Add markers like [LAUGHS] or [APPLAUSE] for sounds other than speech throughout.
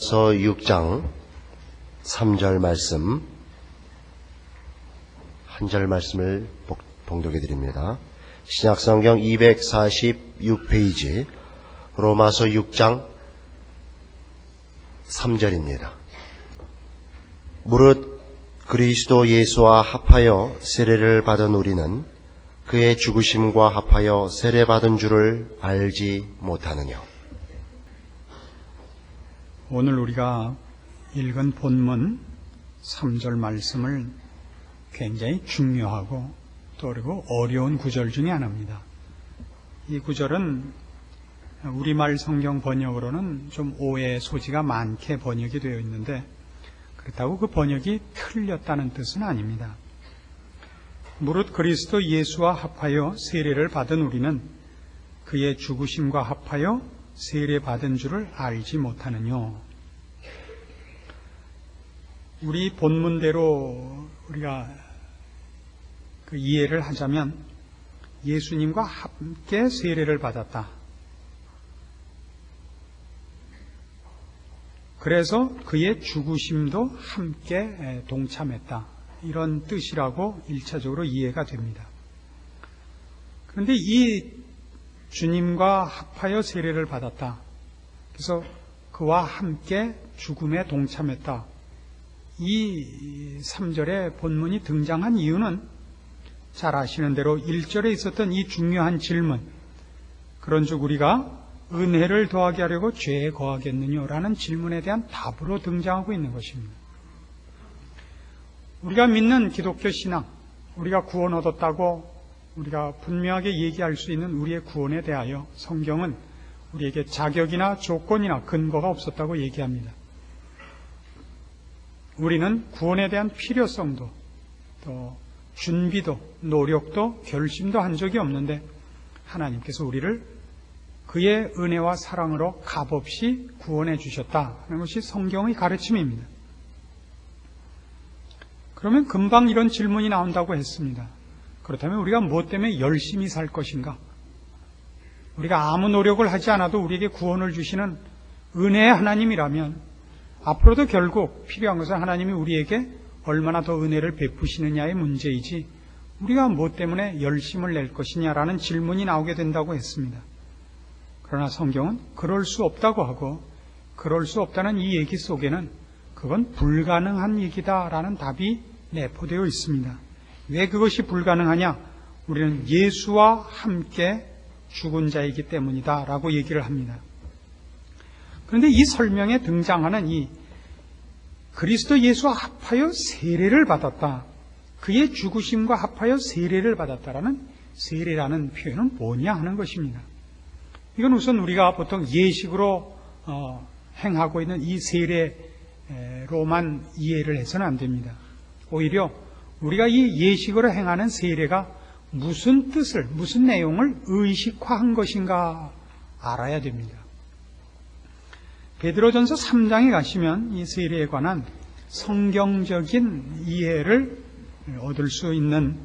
서 6장 3절 말씀 한 절 말씀을 복- 봉독해 드립니다. 신약성경 246페이지 로마서 6장 3절입니다. 무릇 그리스도 예수와 합하여 세례를 받은 우리는 그의 죽으심과 합하여 세례 받은 줄을 알지 못하느냐. 오늘 우리가 읽은 본문 3절 말씀을 굉장히 중요하고 또 그리고 어려운 구절 중에 하나입니다. 이 구절은 우리말 성경 번역으로는 좀 오해 소지가 많게 번역이 되어 있는데 그렇다고 그 번역이 틀렸다는 뜻은 아닙니다. 무릇 그리스도 예수와 합하여 세례를 받은 우리는 그의 죽으심과 합하여 세례 받은 줄을 알지 못하느뇨. 우리 본문대로 우리가 그 이해를 하자면 예수님과 함께 세례를 받았다. 그래서 그의 죽으심도 함께 동참했다. 이런 뜻이라고 일차적으로 이해가 됩니다. 그런데 이 주님과 합하여 세례를 받았다. 그래서 그와 함께 죽음에 동참했다. 이 3절의 본문이 등장한 이유는 잘 아시는 대로 1절에 있었던 이 중요한 질문. 그런즉 우리가 은혜를 더하게 하려고 죄에 거하겠느냐? 라는 질문에 대한 답으로 등장하고 있는 것입니다. 우리가 믿는 기독교 신앙, 우리가 구원 얻었다고 우리가 분명하게 얘기할 수 있는 우리의 구원에 대하여 성경은 우리에게 자격이나 조건이나 근거가 없었다고 얘기합니다. 우리는 구원에 대한 필요성도 또 준비도 노력도 결심도 한 적이 없는데 하나님께서 우리를 그의 은혜와 사랑으로 값없이 구원해 주셨다 하는 것이 성경의 가르침입니다. 그러면 금방 이런 질문이 나온다고 했습니다. 그렇다면 우리가 무엇 때문에 열심히 살 것인가? 우리가 아무 노력을 하지 않아도 우리에게 구원을 주시는 은혜의 하나님이라면 앞으로도 결국 필요한 것은 하나님이 우리에게 얼마나 더 은혜를 베푸시느냐의 문제이지 우리가 무엇 때문에 열심을 낼 것이냐라는 질문이 나오게 된다고 했습니다. 그러나 성경은 그럴 수 없다고 하고 그럴 수 없다는 이 얘기 속에는 그건 불가능한 얘기다라는 답이 내포되어 있습니다. 왜 그것이 불가능하냐? 우리는 예수와 함께 죽은 자이기 때문이다 라고 얘기를 합니다. 그런데 이 설명에 등장하는 이 그리스도 예수와 합하여 세례를 받았다. 그의 죽으심과 합하여 세례를 받았다라는 세례라는 표현은 뭐냐 하는 것입니다. 이건 우선 우리가 보통 예식으로 어, 행하고 있는 이 세례로만 이해를 해서는 안 됩니다. 오히려 우리가 이 예식으로 행하는 세례가 무슨 뜻을, 무슨 내용을 의식화한 것인가 알아야 됩니다. 베드로전서 3장에 가시면 이 세례에 관한 성경적인 이해를 얻을 수 있는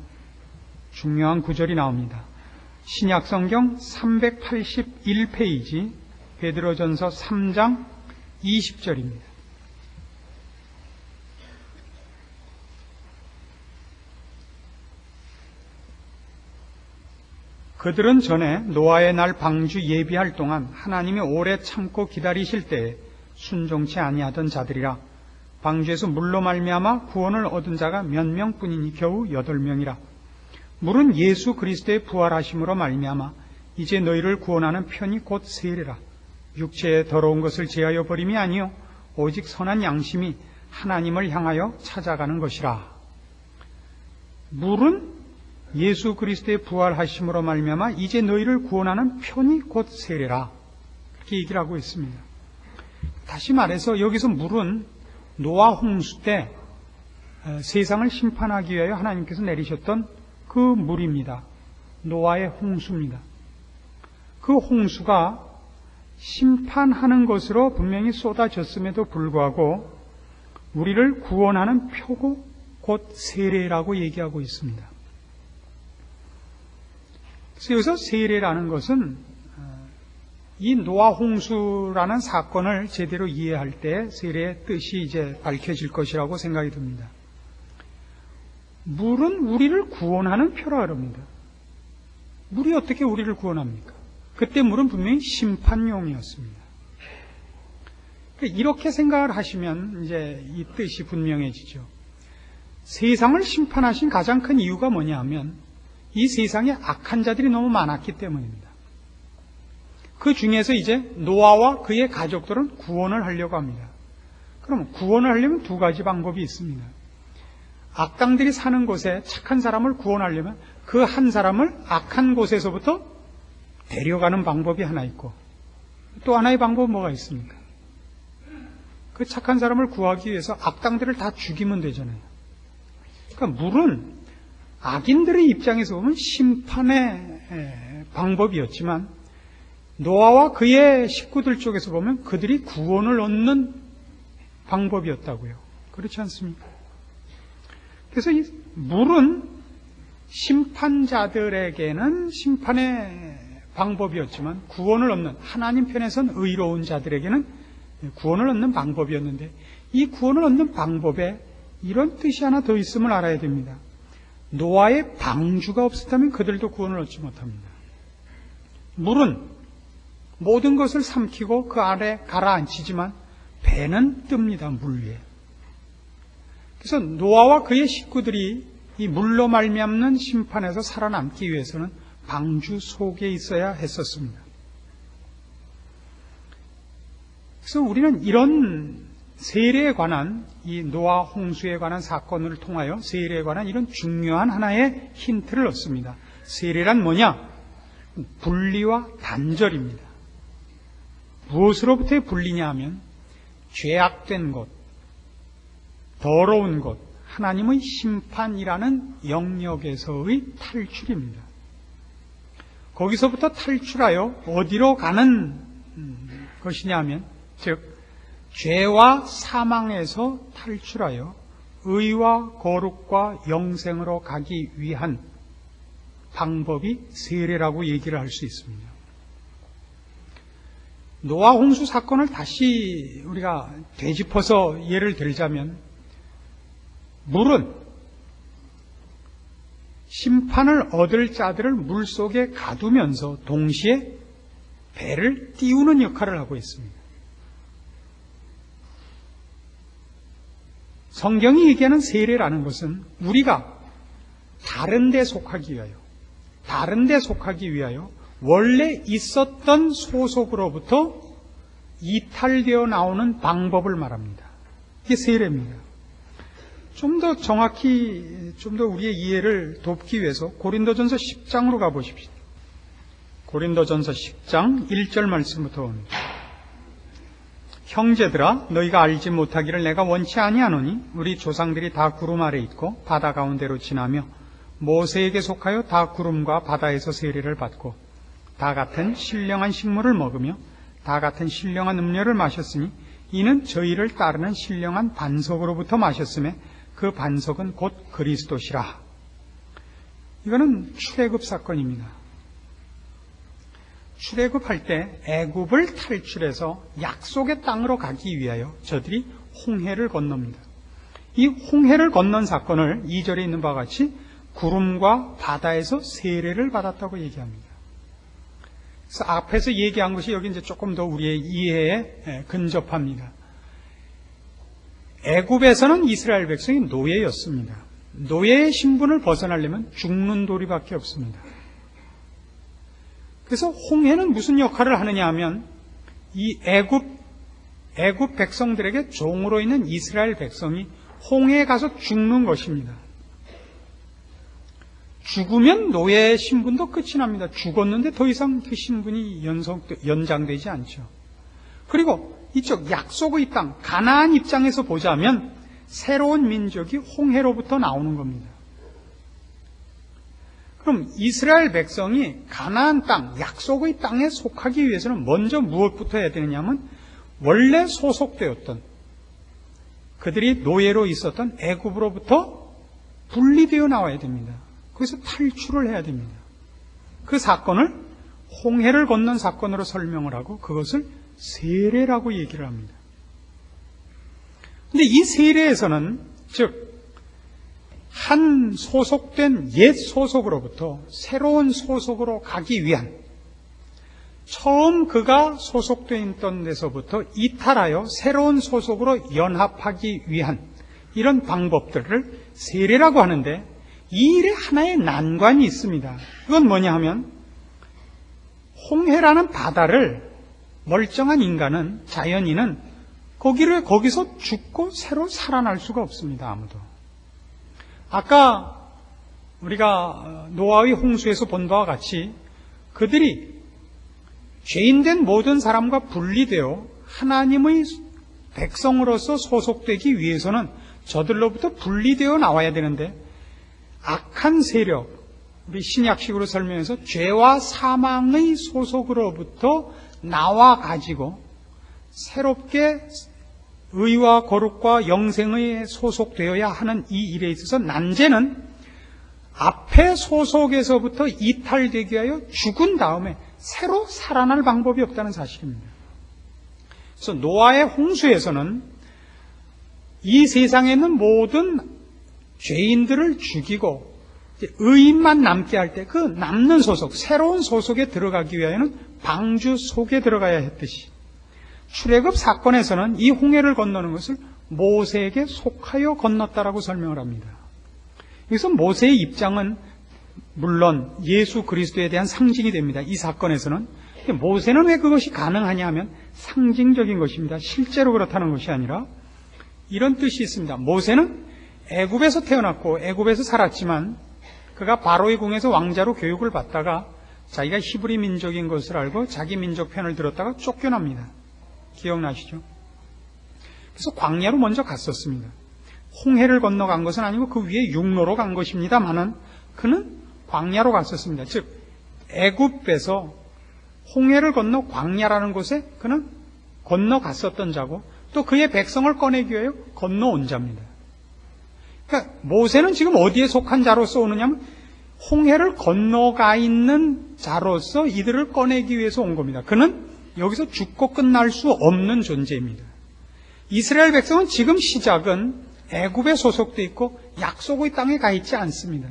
중요한 구절이 나옵니다. 신약 성경 381페이지 베드로전서 3장 20절입니다. 그들은 전에 노아의 날 방주 예비할 동안 하나님이 오래 참고 기다리실 때에 순종치 아니하던 자들이라 방주에서 물로 말미암아 구원을 얻은 자가 몇 명뿐이니 겨우 여덟 명이라. 물은 예수 그리스도의 부활하심으로 말미암아 이제 너희를 구원하는 편이 곧 세례라. 육체의 더러운 것을 제하여 버림이 아니요 오직 선한 양심이 하나님을 향하여 찾아가는 것이라. 물은 예수 그리스도의 부활하심으로 말미암아 이제 너희를 구원하는 편이 곧 세례라 그렇게 얘기를 하고 있습니다. 다시 말해서 여기서 물은 노아 홍수 때 세상을 심판하기 위하여 하나님께서 내리셨던 그 물입니다. 노아의 홍수입니다. 그 홍수가 심판하는 것으로 분명히 쏟아졌음에도 불구하고 우리를 구원하는 표고 곧 세례라고 얘기하고 있습니다. 여기서 세례라는 것은 이 노아 홍수라는 사건을 제대로 이해할 때 세례의 뜻이 이제 밝혀질 것이라고 생각이 듭니다. 물은 우리를 구원하는 표라 그럽니다. 물이 어떻게 우리를 구원합니까? 그때 물은 분명히 심판용이었습니다. 이렇게 생각을 하시면 이제 이 뜻이 분명해지죠. 세상을 심판하신 가장 큰 이유가 뭐냐 하면 이 세상에 악한 자들이 너무 많았기 때문입니다. 그 중에서 이제 노아와 그의 가족들은 구원을 하려고 합니다. 그럼 구원을 하려면 두 가지 방법이 있습니다. 악당들이 사는 곳에 착한 사람을 구원하려면 그 한 사람을 악한 곳에서부터 데려가는 방법이 하나 있고 또 하나의 방법은 뭐가 있습니까? 그 착한 사람을 구하기 위해서 악당들을 다 죽이면 되잖아요. 그러니까 물은 악인들의 입장에서 보면 심판의 방법이었지만 노아와 그의 식구들 쪽에서 보면 그들이 구원을 얻는 방법이었다고요. 그렇지 않습니까? 그래서 이 물은 심판자들에게는 심판의 방법이었지만 구원을 얻는 하나님 편에선 의로운 자들에게는 구원을 얻는 방법이었는데 이 구원을 얻는 방법에 이런 뜻이 하나 더 있음을 알아야 됩니다. 노아의 방주가 없었다면 그들도 구원을 얻지 못합니다. 물은 모든 것을 삼키고 그 아래 가라앉히지만 배는 뜹니다, 물 위에. 그래서 노아와 그의 식구들이 이 물로 말미암는 심판에서 살아남기 위해서는 방주 속에 있어야 했었습니다. 그래서 우리는 이런 세례에 관한 이 노아 홍수에 관한 사건을 통하여 세례에 관한 이런 중요한 하나의 힌트를 얻습니다. 세례란 뭐냐? 분리와 단절입니다. 무엇으로부터의 분리냐 하면 죄악된 것, 더러운 것, 하나님의 심판이라는 영역에서의 탈출입니다. 거기서부터 탈출하여 어디로 가는 것이냐 하면 즉 죄와 사망에서 탈출하여 의와 거룩과 영생으로 가기 위한 방법이 세례라고 얘기를 할 수 있습니다. 노아 홍수 사건을 다시 우리가 되짚어서 예를 들자면 물은 심판을 얻을 자들을 물 속에 가두면서 동시에 배를 띄우는 역할을 하고 있습니다. 성경이 얘기하는 세례라는 것은 우리가 다른 데 속하기 위하여, 다른 데 속하기 위하여 원래 있었던 소속으로부터 이탈되어 나오는 방법을 말합니다. 이게 세례입니다. 좀 더 정확히, 좀 더 우리의 이해를 돕기 위해서 고린도전서 10장으로 가보십시오. 고린도전서 10장 1절 말씀부터 옵니다. 형제들아 너희가 알지 못하기를 내가 원치 아니하노니 우리 조상들이 다 구름 아래 있고 바다 가운데로 지나며 모세에게 속하여 다 구름과 바다에서 세례를 받고 다 같은 신령한 식물을 먹으며 다 같은 신령한 음료를 마셨으니 이는 저희를 따르는 신령한 반석으로부터 마셨음에 그 반석은 곧 그리스도시라. 이거는 출애굽 사건입니다. 출애굽할 때 애굽을 탈출해서 약속의 땅으로 가기 위하여 저들이 홍해를 건넙니다. 이 홍해를 건넌 사건을 2절에 있는 바와 같이 구름과 바다에서 세례를 받았다고 얘기합니다. 그래서 앞에서 얘기한 것이 여기 이제 조금 더 우리의 이해에 근접합니다. 애굽에서는 이스라엘 백성이 노예였습니다. 노예의 신분을 벗어나려면 죽는 도리밖에 없습니다. 그래서 홍해는 무슨 역할을 하느냐 하면 이 애굽 애굽 백성들에게 종으로 있는 이스라엘 백성이 홍해에 가서 죽는 것입니다. 죽으면 노예의 신분도 끝이 납니다. 죽었는데 더 이상 그 신분이 연성, 연장되지 않죠. 그리고 이쪽 약속의 땅, 가나안 입장에서 보자면 새로운 민족이 홍해로부터 나오는 겁니다. 그럼 이스라엘 백성이 가나안 땅, 약속의 땅에 속하기 위해서는 먼저 무엇부터 해야 되느냐면 원래 소속되었던 그들이 노예로 있었던 애굽으로부터 분리되어 나와야 됩니다. 거기서 탈출을 해야 됩니다. 그 사건을 홍해를 건넌 사건으로 설명을 하고 그것을 세례라고 얘기를 합니다. 근데 이 세례에서는 즉 한 소속된 옛 소속으로부터 새로운 소속으로 가기 위한 처음 그가 소속되어 있던 데서부터 이탈하여 새로운 소속으로 연합하기 위한 이런 방법들을 세례라고 하는데 이 일에 하나의 난관이 있습니다. 그건 뭐냐 하면 홍해라는 바다를 멀쩡한 인간은 자연인은 거기를 거기서 죽고 새로 살아날 수가 없습니다. 아무도. 아까 우리가 노아의 홍수에서 본 바와 같이 그들이 죄인된 모든 사람과 분리되어 하나님의 백성으로서 소속되기 위해서는 저들로부터 분리되어 나와야 되는데 악한 세력, 우리 신약식으로 설명해서 죄와 사망의 소속으로부터 나와 가지고 새롭게 의와 거룩과 영생에 소속되어야 하는 이 일에 있어서 난제는 앞에 소속에서부터 이탈되기 위하여 죽은 다음에 새로 살아날 방법이 없다는 사실입니다. 그래서 노아의 홍수에서는 이 세상에 있는 모든 죄인들을 죽이고 의인만 남게 할 때 그 남는 소속, 새로운 소속에 들어가기 위하여는 방주 속에 들어가야 했듯이 출애굽 사건에서는 이 홍해를 건너는 것을 모세에게 속하여 건넜다라고 설명을 합니다. 여기서 모세의 입장은 물론 예수 그리스도에 대한 상징이 됩니다. 이 사건에서는 모세는 왜 그것이 가능하냐 하면 상징적인 것입니다. 실제로 그렇다는 것이 아니라 이런 뜻이 있습니다. 모세는 애굽에서 태어났고 애굽에서 살았지만 그가 바로의 궁에서 왕자로 교육을 받다가 자기가 히브리 민족인 것을 알고 자기 민족 편을 들었다가 쫓겨납니다. 기억나시죠? 그래서 광야로 먼저 갔었습니다. 홍해를 건너간 것은 아니고 그 위에 육로로 간 것입니다만은 그는 광야로 갔었습니다. 즉 애굽에서 홍해를 건너 광야라는 곳에 그는 건너갔었던 자고 또 그의 백성을 꺼내기 위하여 건너온 자입니다. 그러니까 모세는 지금 어디에 속한 자로서 오느냐면 홍해를 건너가 있는 자로서 이들을 꺼내기 위해서 온 겁니다. 그는 여기서 죽고 끝날 수 없는 존재입니다. 이스라엘 백성은 지금 시작은 애굽에 소속돼 있고 약속의 땅에 가 있지 않습니다.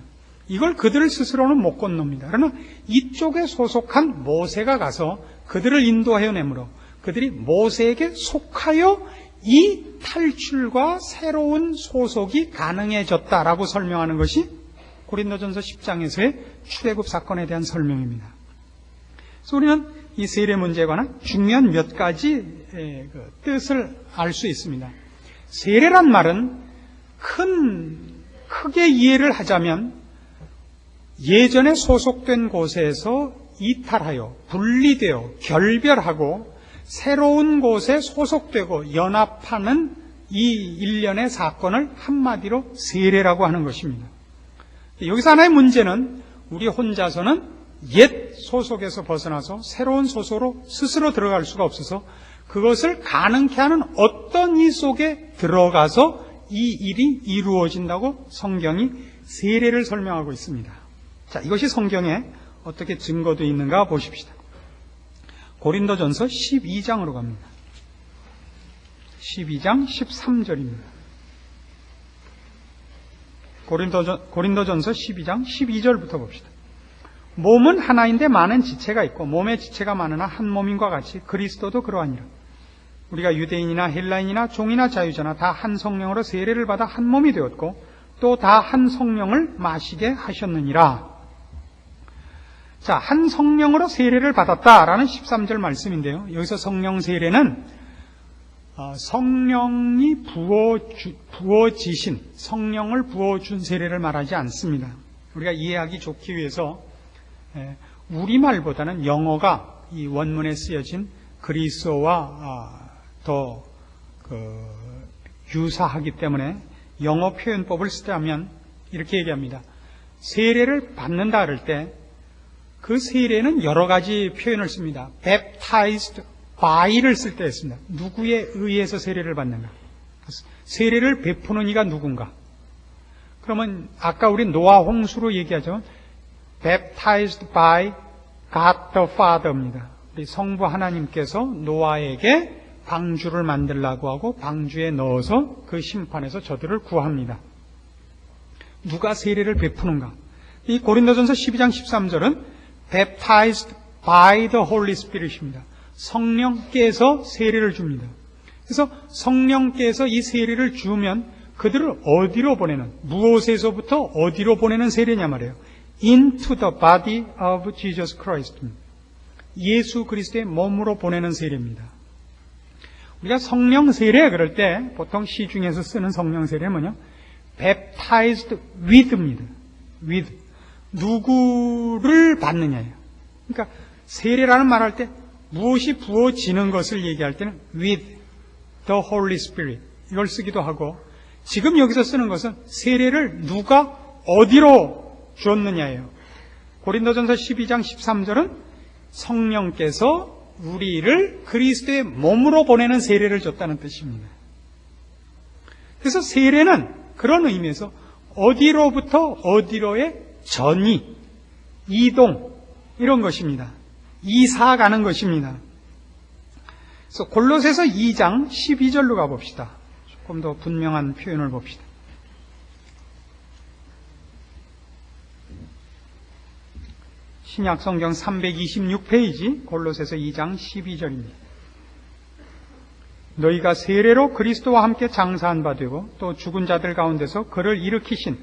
이걸 그들을 스스로는 못 건넙니다. 그러나 이쪽에 소속한 모세가 가서 그들을 인도하여 내므로 그들이 모세에게 속하여 이 탈출과 새로운 소속이 가능해졌다라고 설명하는 것이 고린도전서 10장에서의 출애굽 사건에 대한 설명입니다. 그래서 우리는 이 세례 문제에 관한 중요한 몇 가지 그 뜻을 알 수 있습니다. 세례란 말은 큰 크게 이해를 하자면 예전에 소속된 곳에서 이탈하여 분리되어 결별하고 새로운 곳에 소속되고 연합하는 이 일련의 사건을 한마디로 세례라고 하는 것입니다. 여기서 하나의 문제는 우리 혼자서는 옛 소속에서 벗어나서 새로운 소속으로 스스로 들어갈 수가 없어서 그것을 가능케 하는 어떤 이 속에 들어가서 이 일이 이루어진다고 성경이 세례를 설명하고 있습니다. 자, 이것이 성경에 어떻게 증거되어 있는가 보십시다. 고린도전서 12장으로 갑니다. 12장 13절입니다. 고린도전, 고린도전서 12장 12절부터 봅시다. 몸은 하나인데 많은 지체가 있고 몸의 지체가 많으나 한 몸인과 같이 그리스도도 그러하니라. 우리가 유대인이나 헬라인이나 종이나 자유자나 다 한 성령으로 세례를 받아 한 몸이 되었고 또 다 한 성령을 마시게 하셨느니라. 자, 한 성령으로 세례를 받았다라는 13절 말씀인데요. 여기서 성령 세례는 어, 성령이 부어주, 부어지신, 성령을 부어준 세례를 말하지 않습니다. 우리가 이해하기 좋기 위해서 예, 우리말보다는 영어가 이 원문에 쓰여진 그리스어와 아, 더 그, 유사하기 때문에 영어 표현법을 쓰자면 이렇게 얘기합니다. 세례를 받는다 그럴 때 그 세례는 여러 가지 표현을 씁니다. baptized by를 쓸때 있습니다. 누구에 의해서 세례를 받는가? 세례를 베푸는 이가 누군가? 그러면 아까 우리 노아 홍수로 얘기하죠. Baptized by God the Father입니다. 우리 성부 하나님께서 노아에게 방주를 만들라고 하고 방주에 넣어서 그 심판에서 저들을 구합니다. 누가 세례를 베푸는가? 이 고린도전서 12장 13절은 baptized by the Holy Spirit입니다. 성령께서 세례를 줍니다. 그래서 성령께서 이 세례를 주면 그들을 어디로 보내는 무엇에서부터 어디로 보내는 세례냐 말이에요. Into the body of Jesus Christ. 예수 그리스도의 몸으로 보내는 세례입니다. 우리가 성령 세례 그럴 때 보통 시 중에서 쓰는 성령 세례는 뭐냐? baptized with입니다. with 누구를 받느냐예요. 그러니까 세례라는 말할 때 무엇이 부어지는 것을 얘기할 때는 with the Holy Spirit 이걸 쓰기도 하고 지금 여기서 쓰는 것은 세례를 누가 어디로 줬느냐예요. 고린도전서 12장 13절은 성령께서 우리를 그리스도의 몸으로 보내는 세례를 줬다는 뜻입니다. 그래서 세례는 그런 의미에서 어디로부터 어디로의 전이, 이동, 이런 것입니다. 이사 가는 것입니다. 그래서 골로새서 2장 12절로 가봅시다. 조금 더 분명한 표현을 봅시다. 신약 성경 326페이지 골로새서 2장 12절입니다. 너희가 세례로 그리스도와 함께 장사한 바 되고 또 죽은 자들 가운데서 그를 일으키신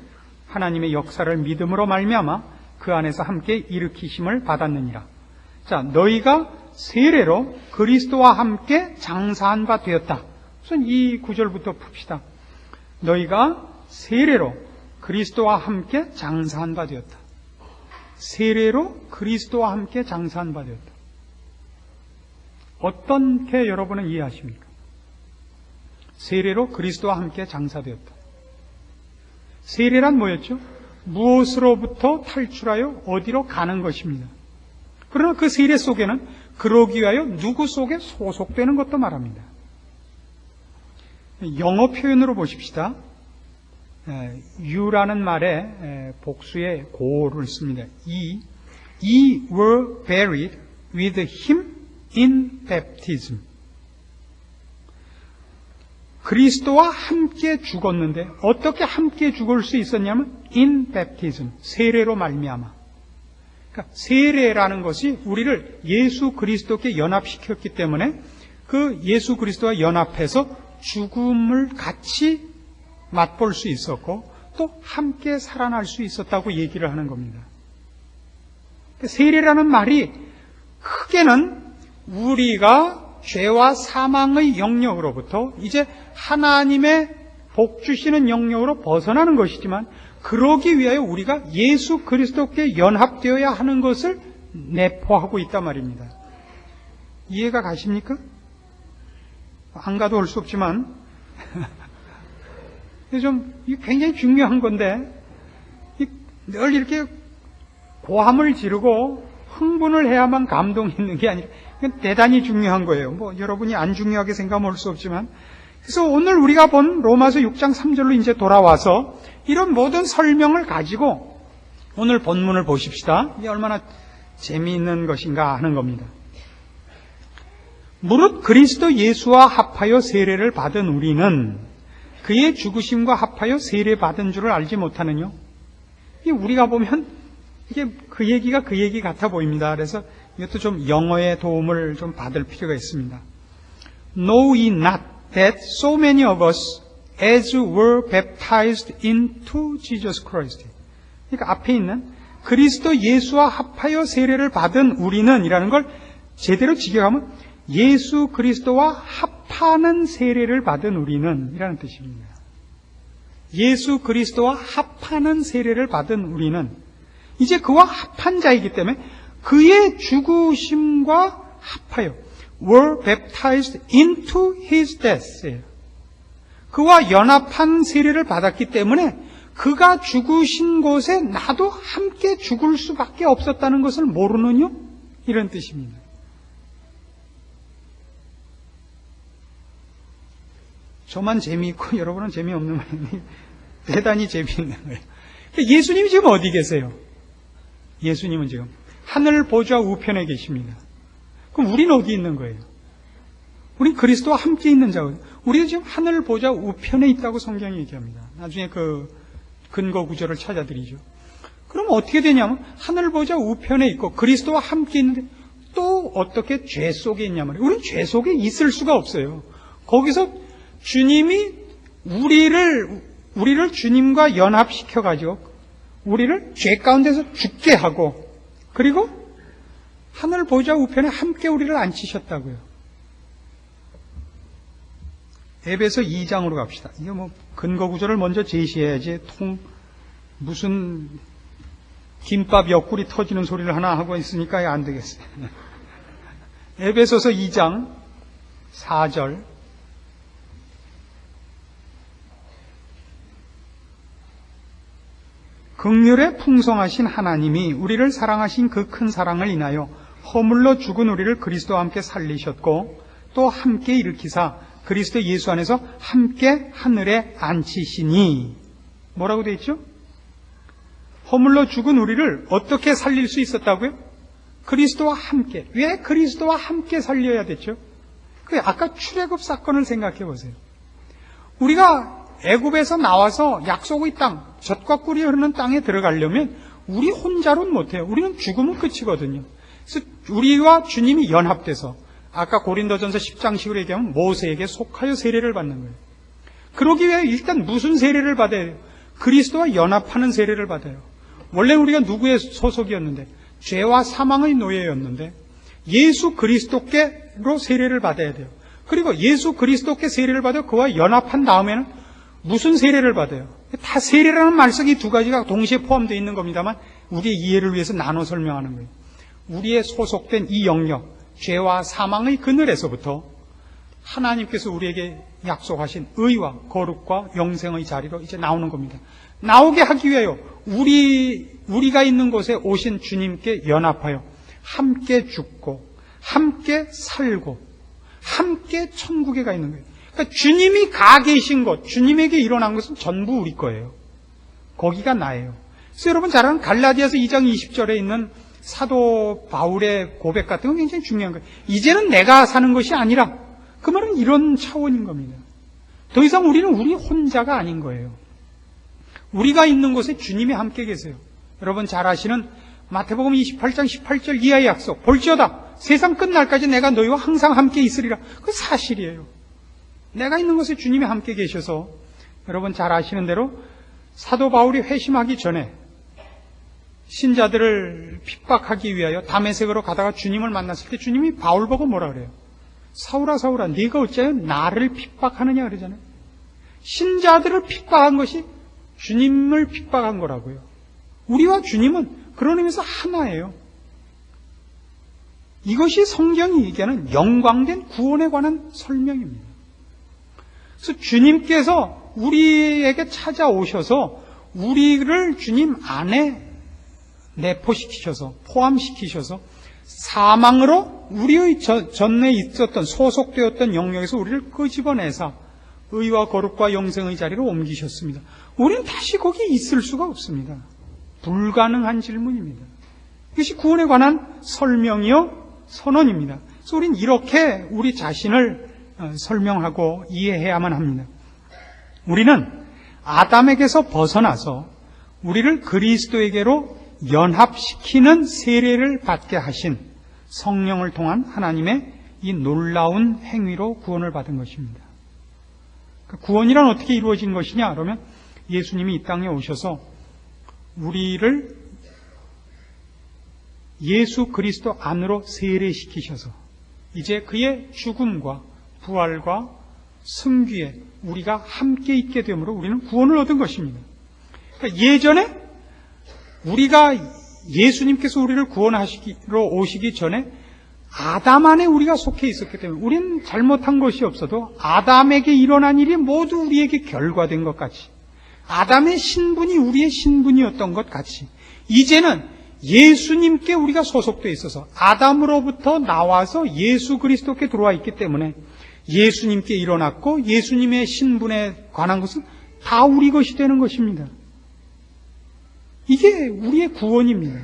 하나님의 역사를 믿음으로 말미암아 그 안에서 함께 일으키심을 받았느니라. 자, 너희가 세례로 그리스도와 함께 장사한 바 되었다. 우선 이 구절부터 풉시다. 너희가 세례로 그리스도와 함께 장사한 바 되었다. 세례로 그리스도와 함께 장사한 바 되었다. 어떻게 여러분은 이해하십니까? 세례로 그리스도와 함께 장사되었다. 세례란 뭐였죠? 무엇으로부터 탈출하여 어디로 가는 것입니다. 그러나 그 세례 속에는 그러기 위하여 누구 속에 소속되는 것도 말합니다. 영어 표현으로 보십시다. You라는 말에 복수의 고를 씁니다. E. E were buried with him in baptism. 그리스도와 함께 죽었는데 어떻게 함께 죽을 수 있었냐면 in baptism 세례로 말미암아. 그러니까 세례라는 것이 우리를 예수 그리스도께 연합시켰기 때문에 그 예수 그리스도와 연합해서 죽음을 같이 맛볼 수 있었고 또 함께 살아날 수 있었다고 얘기를 하는 겁니다. 세례라는 말이 크게는 우리가 죄와 사망의 영역으로부터 이제 하나님의 복 주시는 영역으로 벗어나는 것이지만 그러기 위하여 우리가 예수 그리스도께 연합되어야 하는 것을 내포하고 있단 말입니다. 이해가 가십니까? 안 가도 올 수 없지만 [LAUGHS] 좀 굉장히 중요한 건데 늘 이렇게 고함을 지르고 흥분을 해야만 감동이 있는 게 아니라 대단히 중요한 거예요. 뭐 여러분이 안 중요하게 생각하면 올 수 없지만 그래서 오늘 우리가 본 로마서 6장 3절로 이제 돌아와서 이런 모든 설명을 가지고 오늘 본문을 보십시다. 이게 얼마나 재미있는 것인가 하는 겁니다. 무릇 그리스도 예수와 합하여 세례를 받은 우리는 그의 죽으심과 합하여 세례 받은 줄을 알지 못하느뇨. 우리가 보면 이게 그 얘기가 그 얘기 같아 보입니다. 그래서 이것도 좀 영어의 도움을 좀 받을 필요가 있습니다. Know ye not that so many of us as were baptized into Jesus Christ. 그러니까 앞에 있는 그리스도 예수와 합하여 세례를 받은 우리는 이라는 걸 제대로 직역하면 예수 그리스도와 합 하는 세례를 받은 우리는 이라는 뜻입니다. 예수 그리스도와 합하는 세례를 받은 우리는 이제 그와 합한 자이기 때문에 그의 죽으심과 합하여 were baptized into his death. 그와 연합한 세례를 받았기 때문에 그가 죽으신 곳에 나도 함께 죽을 수밖에 없었다는 것을 모르느뇨? 이런 뜻입니다. 저만 재미있고 [LAUGHS] 여러분은 재미없는 거예요. [LAUGHS] 대단히 재미있는 거예요. 예수님이 지금 어디 계세요? 예수님은 지금 하늘 보좌 우편에 계십니다. 그럼 우리는 어디 있는 거예요? 우린 그리스도와 함께 있는 자거든요. 우리도 지금 하늘 보좌 우편에 있다고 성경이 얘기합니다. 나중에 그 근거 구절을 찾아드리죠. 그럼 어떻게 되냐면 하늘 보좌 우편에 있고 그리스도와 함께 있는데 또 어떻게 죄 속에 있냐면 우리는 죄 속에 있을 수가 없어요. 거기서 주님이 우리를 우리를 주님과 연합시켜 가지고 우리를 죄 가운데서 죽게 하고 그리고 하늘 보좌 우편에 함께 우리를 앉히셨다고요. 에베소 2장으로 갑시다. 이게 뭐 근거 구절을 먼저 제시해야지 통 무슨 김밥 옆구리 터지는 소리를 하나 하고 있으니까 안 되겠어요. [LAUGHS] 에베소서 2장 4절 극률에 풍성하신 하나님이 우리를 사랑하신 그 큰 사랑을 인하여 허물러 죽은 우리를 그리스도와 함께 살리셨고 또 함께 일으키사 그리스도 예수 안에서 함께 하늘에 앉히시니 뭐라고 되어 있죠? 허물러 죽은 우리를 어떻게 살릴 수 있었다고요? 그리스도와 함께. 왜 그리스도와 함께 살려야 됐죠? 그 아까 출애굽 사건을 생각해 보세요. 우리가 애굽에서 나와서 약속의 땅, 젖과 꿀이 흐르는 땅에 들어가려면 우리 혼자로는 못해요. 우리는 죽으면 끝이거든요. 그래서 우리와 주님이 연합돼서 아까 고린도전서 10장식으로 얘기하면 모세에게 속하여 세례를 받는 거예요. 그러기 위해 일단 무슨 세례를 받아야 돼요? 그리스도와 연합하는 세례를 받아요. 원래 우리가 누구의 소속이었는데 죄와 사망의 노예였는데 예수 그리스도께로 세례를 받아야 돼요. 그리고 예수 그리스도께 세례를 받아 그와 연합한 다음에는 무슨 세례를 받아요? 다 세례라는 말씀이 두 가지가 동시에 포함되어 있는 겁니다만 우리의 이해를 위해서 나눠 설명하는 거예요. 우리의 소속된 이 영역, 죄와 사망의 그늘에서부터 하나님께서 우리에게 약속하신 의와 거룩과 영생의 자리로 이제 나오는 겁니다. 나오게 하기 위하여 우리 우리가 있는 곳에 오신 주님께 연합하여 함께 죽고 함께 살고 함께 천국에 가 있는 거예요. 그러니까 주님이 가 계신 곳, 주님에게 일어난 것은 전부 우리 거예요. 거기가 나예요. 그래서 여러분 잘 아는 갈라디아서 2장 20절에 있는 사도 바울의 고백 같은 건 굉장히 중요한 거예요. 이제는 내가 사는 것이 아니라 그 말은 이런 차원인 겁니다. 더 이상 우리는 우리 혼자가 아닌 거예요. 우리가 있는 곳에 주님이 함께 계세요. 여러분 잘 아시는 마태복음 28장 18절 이하의 약속. 볼지어다 세상 끝날까지 내가 너희와 항상 함께 있으리라. 그 사실이에요. 내가 있는 곳에 주님이 함께 계셔서 여러분 잘 아시는 대로 사도 바울이 회심하기 전에 신자들을 핍박하기 위하여 담에색으로 가다가 주님을 만났을 때 주님이 바울 보고 뭐라 그래요? 사울아 사울아 네가 어째요 나를 핍박하느냐 그러잖아요. 신자들을 핍박한 것이 주님을 핍박한 거라고요. 우리와 주님은 그런 의미에서 하나예요. 이것이 성경이 얘기하는 영광된 구원에 관한 설명입니다. 그래서 주님께서 우리에게 찾아오셔서 우리를 주님 안에 내포시키셔서 포함시키셔서 사망으로 우리의 전에 있었던 소속되었던 영역에서 우리를 끄집어내사 의와 거룩과 영생의 자리로 옮기셨습니다. 우리는 다시 거기 있을 수가 없습니다. 불가능한 질문입니다. 이것이 구원에 관한 설명이요 선언입니다. 그래서 우리는 이렇게 우리 자신을 설명하고 이해해야만 합니다. 우리는 아담에게서 벗어나서 우리를 그리스도에게로 연합시키는 세례를 받게 하신 성령을 통한 하나님의 이 놀라운 행위로 구원을 받은 것입니다. 구원이란 어떻게 이루어진 것이냐? 그러면 예수님이 이 땅에 오셔서 우리를 예수 그리스도 안으로 세례시키셔서 이제 그의 죽음과 부활과 승귀에 우리가 함께 있게 되므로 우리는 구원을 얻은 것입니다. 그러니까 예전에 우리가 예수님께서 우리를 구원하시기로 오시기 전에 아담 안에 우리가 속해 있었기 때문에 우리는 잘못한 것이 없어도 아담에게 일어난 일이 모두 우리에게 결과된 것 같이 아담의 신분이 우리의 신분이었던 것 같이 이제는 예수님께 우리가 소속되어 있어서 아담으로부터 나와서 예수 그리스도께 들어와 있기 때문에 예수님께 일어났고 예수님의 신분에 관한 것은 다 우리 것이 되는 것입니다. 이게 우리의 구원입니다.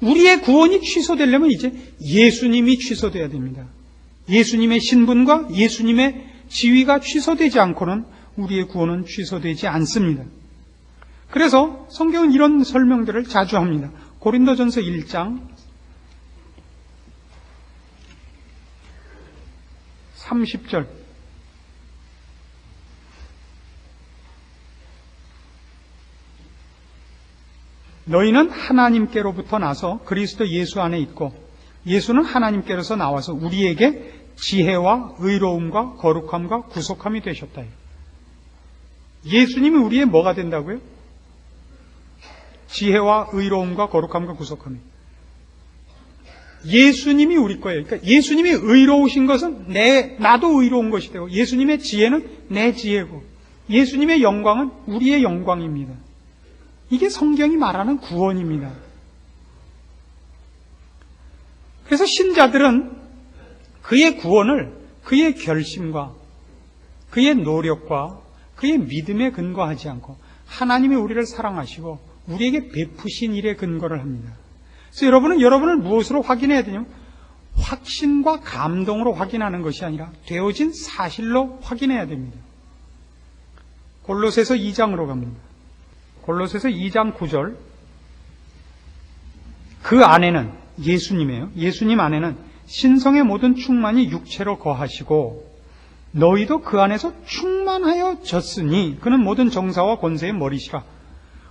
우리의 구원이 취소되려면 이제 예수님이 취소돼야 됩니다. 예수님의 신분과 예수님의 지위가 취소되지 않고는 우리의 구원은 취소되지 않습니다. 그래서 성경은 이런 설명들을 자주 합니다. 고린도전서 1장 30절 너희는 하나님께로부터 나서 그리스도 예수 안에 있고 예수는 하나님께로서 나와서 우리에게 지혜와 의로움과 거룩함과 구속함이 되셨다. 예수님이 우리의 뭐가 된다고요? 지혜와 의로움과 거룩함과 구속함이. 예수님이 우리 거예요. 그러니까 예수님이 의로우신 것은 내 나도 의로운 것이 되고 예수님의 지혜는 내 지혜고 예수님의 영광은 우리의 영광입니다. 이게 성경이 말하는 구원입니다. 그래서 신자들은 그의 구원을 그의 결심과 그의 노력과 그의 믿음에 근거하지 않고 하나님이 우리를 사랑하시고 우리에게 베푸신 일에 근거를 합니다. 그래서 여러분은 여러분을 무엇으로 확인해야 되냐면 확신과 감동으로 확인하는 것이 아니라 되어진 사실로 확인해야 됩니다. 골로새서 2장으로 갑니다. 골로새서 2장 9절 그 안에는 예수님이에요. 예수님 안에는 신성의 모든 충만이 육체로 거하시고 너희도 그 안에서 충만하여 졌으니 그는 모든 정사와 권세의 머리시라.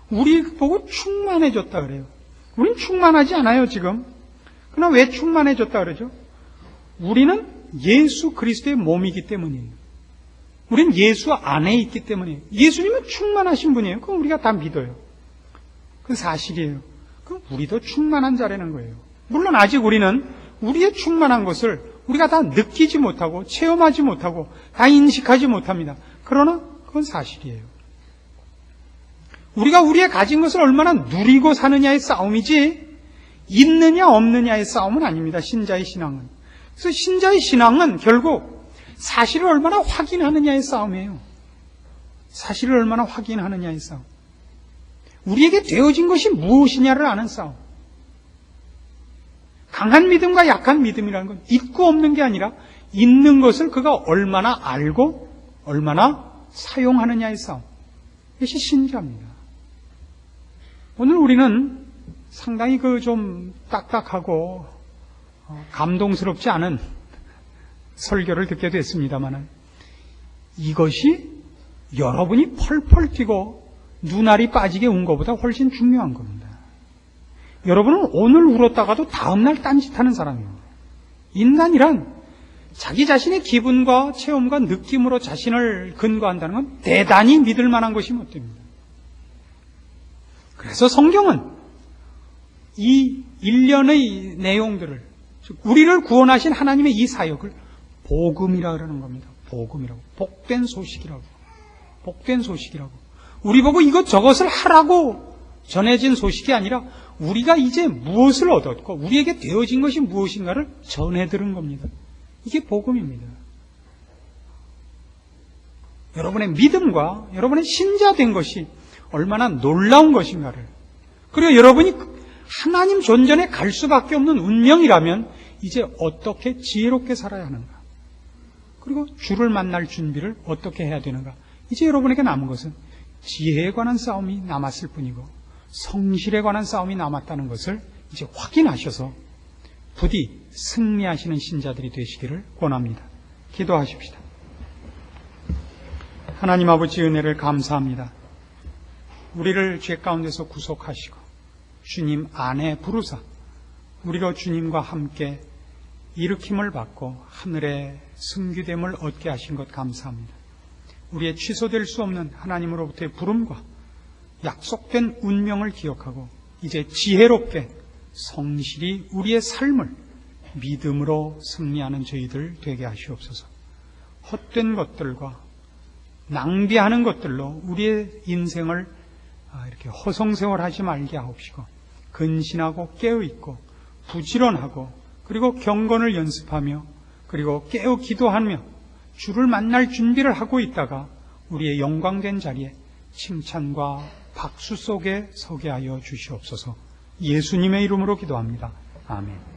우리 보고 충만해졌다 그래요. 우린 충만하지 않아요, 지금. 그러나 왜 충만해졌다 그러죠? 우리는 예수 그리스도의 몸이기 때문이에요. 우린 예수 안에 있기 때문이에요. 예수님은 충만하신 분이에요. 그럼 우리가 다 믿어요. 그 사실이에요. 그럼 우리도 충만한 자라는 거예요. 물론 아직 우리는 우리의 충만한 것을 우리가 다 느끼지 못하고 체험하지 못하고 다 인식하지 못합니다. 그러나 그건 사실이에요. 우리가 우리의 가진 것을 얼마나 누리고 사느냐의 싸움이지 있느냐 없느냐의 싸움은 아닙니다. 신자의 신앙은. 그래서 신자의 신앙은 결국 사실을 얼마나 확인하느냐의 싸움이에요. 사실을 얼마나 확인하느냐의 싸움. 우리에게 되어진 것이 무엇이냐를 아는 싸움. 강한 믿음과 약한 믿음이라는 건 있고 없는 게 아니라 있는 것을 그가 얼마나 알고 얼마나 사용하느냐의 싸움. 이것이 신자입니다. 오늘 우리는 상당히 그 좀 딱딱하고 어, 감동스럽지 않은 설교를 듣게 됐습니다만은 이것이 여러분이 펄펄 뛰고 눈알이 빠지게 운 것보다 훨씬 중요한 겁니다. 여러분은 오늘 울었다가도 다음날 딴짓하는 사람입니다. 인간이란 자기 자신의 기분과 체험과 느낌으로 자신을 근거한다는 건 대단히 믿을 만한 것이 못 됩니다. 그래서 성경은 이 일련의 내용들을 우리를 구원하신 하나님의 이 사역을 복음이라 그러는 겁니다. 복음이라고. 복된 소식이라고. 복된 소식이라고. 우리 보고 이것 저것을 하라고 전해진 소식이 아니라 우리가 이제 무엇을 얻었고 우리에게 되어진 것이 무엇인가를 전해 들은 겁니다. 이게 복음입니다. 여러분의 믿음과 여러분의 신자 된 것이 얼마나 놀라운 것인가를 그리고 여러분이 하나님 존전에 갈 수밖에 없는 운명이라면 이제 어떻게 지혜롭게 살아야 하는가 그리고 주를 만날 준비를 어떻게 해야 되는가 이제 여러분에게 남은 것은 지혜에 관한 싸움이 남았을 뿐이고 성실에 관한 싸움이 남았다는 것을 이제 확인하셔서 부디 승리하시는 신자들이 되시기를 권합니다. 기도하십시다. 하나님 아버지 은혜를 감사합니다. 우리를 죄 가운데서 구속하시고 주님 안에 부르사 우리로 주님과 함께 일으킴을 받고 하늘의 승규됨을 얻게 하신 것 감사합니다. 우리의 취소될 수 없는 하나님으로부터의 부름과 약속된 운명을 기억하고 이제 지혜롭게 성실히 우리의 삶을 믿음으로 승리하는 저희들 되게 하시옵소서. 헛된 것들과 낭비하는 것들로 우리의 인생을 아, 이렇게 허송세월 하지 말게 하옵시고 근신하고 깨어있고 부지런하고 그리고 경건을 연습하며 그리고 깨어 기도하며 주를 만날 준비를 하고 있다가 우리의 영광된 자리에 칭찬과 박수 속에 서게 하여 주시옵소서 예수님의 이름으로 기도합니다. 아멘.